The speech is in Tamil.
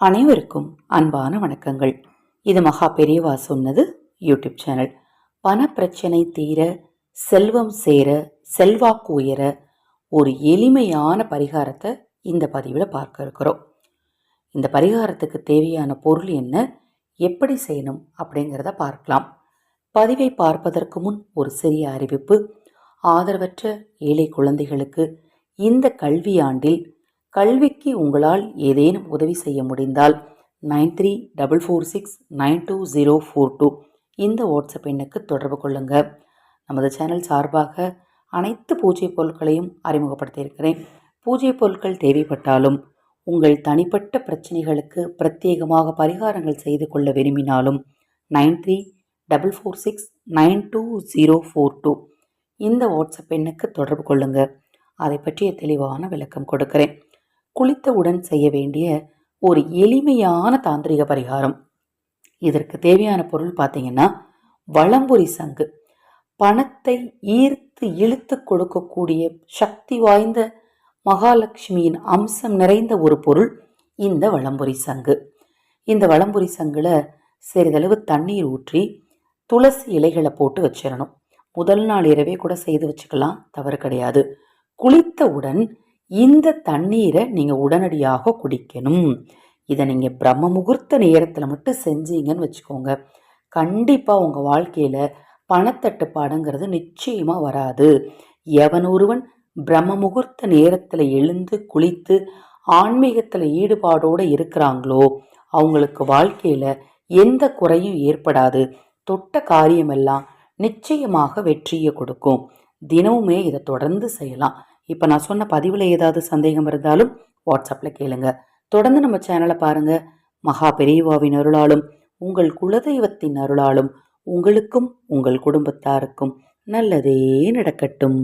அனைவருக்கும் அன்பான வணக்கங்கள். இது மகா பெரியவா சொன்னது யூடியூப் சேனல். பணப்பிரச்சனை தீர செல்வம் சேர செல்வாக்கு உயர ஒரு எளிமையான பரிகாரத்தை இந்த பதிவில் பார்க்க இருக்கிறோம். இந்த பரிகாரத்துக்கு தேவையான பொருள் என்ன எப்படி செய்யணும் அப்படிங்கிறத பார்க்கலாம். பதிவை பார்ப்பதற்கு முன் ஒரு சிறிய அறிவிப்பு. ஆதரவற்ற ஏழை குழந்தைகளுக்கு இந்த கல்வியாண்டில் கல்விக்கு உங்களால் ஏதேனும் உதவி செய்ய முடிந்தால் nine three double four six nine two zero four two இந்த வாட்ஸ்அப் எண்ணுக்கு தொடர்பு கொள்ளுங்கள் நமது சேனல் சார்பாக அனைத்து பூஜை பொருட்களையும் அறிமுகப்படுத்தியிருக்கிறேன். பூஜை பொருட்கள் தேவைப்பட்டாலும் உங்கள் தனிப்பட்ட பிரச்சனைகளுக்கு பிரத்யேகமாக பரிகாரங்கள் செய்து கொள்ள விரும்பினாலும் nine three double four six nine two zero four two இந்த வாட்ஸ்அப் எண்ணுக்கு தொடர்பு கொள்ளுங்கள் அதை பற்றிய தெளிவான விளக்கம் கொடுக்கிறேன். குளித்தவுடன் செய்ய வேண்டிய ஒரு எளிமையான தாந்திரிக பரிகாரம். இதற்கு தேவையான பொருள் பார்த்தீங்கன்னா வளம்புரி சங்கு. பணத்தை ஈர்த்து இழுத்து கொடுக்கக்கூடிய சக்தி வாய்ந்த மகாலட்சுமியின் அம்சம் நிறைந்த ஒரு பொருள் இந்த வளம்புரி சங்கு. இந்த வளம்புரி சங்குல சிறிதளவு தண்ணீர் ஊற்றி துளசி இலைகளை போட்டு வச்சிடணும். முதல் நாள் இரவே கூட செய்து வச்சுக்கலாம் தவறு கிடையாது. குளித்தவுடன் இந்த தண்ணீரை நீங்கள் உடனடியாக குடிக்கணும். இதை நீங்கள் பிரம்ம முகூர்த்த நேரத்தில் மட்டும் செஞ்சீங்கன்னு வச்சுக்கோங்க. கண்டிப்பாக உங்கள் வாழ்க்கையில் பணத்தட்டுப்பாடுங்கிறது நிச்சயமாக வராது. எவன் ஒருவன் பிரம்ம முகூர்த்த நேரத்தில் எழுந்து குளித்து ஆன்மீகத்தில் ஈடுபாடோடு இருக்கிறாங்களோ அவங்களுக்கு வாழ்க்கையில் எந்த குறையும் ஏற்படாது. தொட்ட காரியமெல்லாம் நிச்சயமாக வெற்றியை கொடுக்கும். தினமுமே இதை தொடர்ந்து செய்யலாம். இப்போ நான் சொன்ன பதிவில் ஏதாவது சந்தேகம் இருந்தாலும் வாட்ஸ்அப்பில் கேளுங்க. தொடர்ந்து நம்ம சேனலை பாருங்கள் மகா பெரியவாவின் அருளாலும் உங்கள் குலதெய்வத்தின் அருளாலும் உங்களுக்கும் உங்கள் குடும்பத்தாருக்கும் நல்லதே நடக்கட்டும்.